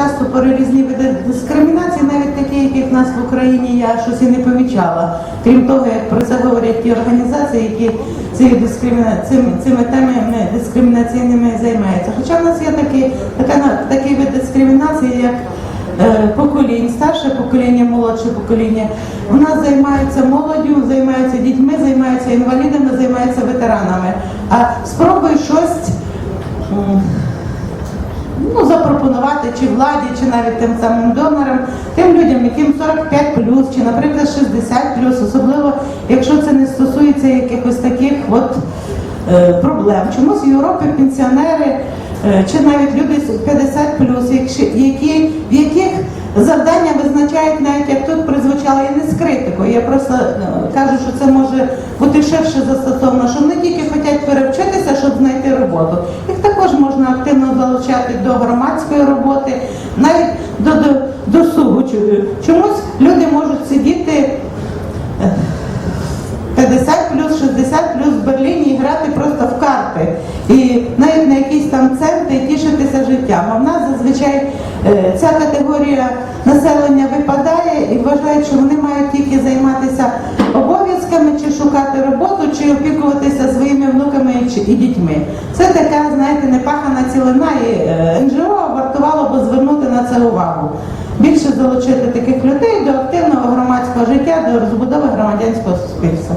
часто про різні види дискримінації, навіть такі, яких в нас в Україні я щось і не помічала. Крім того, як про це говорять ті організації, які цією дискриміна... цим, цими темами дискримінаційними займаються. Хоча в нас є такі, така, такий вид дискримінації, як е, поколінь, старше покоління, молодше покоління. У нас займаються молоддю, займаються дітьми, займаються інвалідами, займаються ветеранами. А спробуй щось запропонувати чи владі, чи навіть тим самим донорам, тим людям, яким 45 чи, наприклад, 60 особливо якщо це не стосується якихось таких от е, проблем. Чомусь в Європі пенсіонери е, чи навіть люди з 50 які, в яких завдання визначають навіть як тут прозвучало, я не з критикою. Я просто е, кажу, що це може бути ширше застосовано, що тільки залучати до громадської роботи, навіть до, до, досугу. Чу- Чомусь люди можуть сидіти. е, 50 плюс, 60 плюс в Берліні і грати просто в карти. І навіть на якісь там центи і тішитися життям. А в нас зазвичай е, ця категорія населення випадає і вважають, що вони мають тільки займатися обов'язками, чи шукати роботу, чи опікуватися своїми внуками і дітьми. Це така, знаєте, непахана цілина, і е, НЖО вартувало би звернути на це увагу. Більше залучити таких людей до активного громадського життя, до розбудови громадянського суспільства.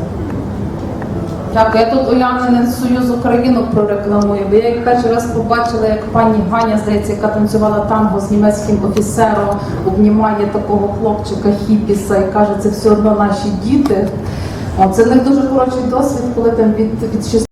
Дякую. Я тут Улянинин Союз Українок прорекламую, бо я їх перший раз побачила, як пані Ганя, здається, яка танцювала танго з німецьким офіцером, обнімає такого хлопчика хіпіса і каже, це все одно наші діти. О, Це них дуже хороший досвід, коли там від, від 16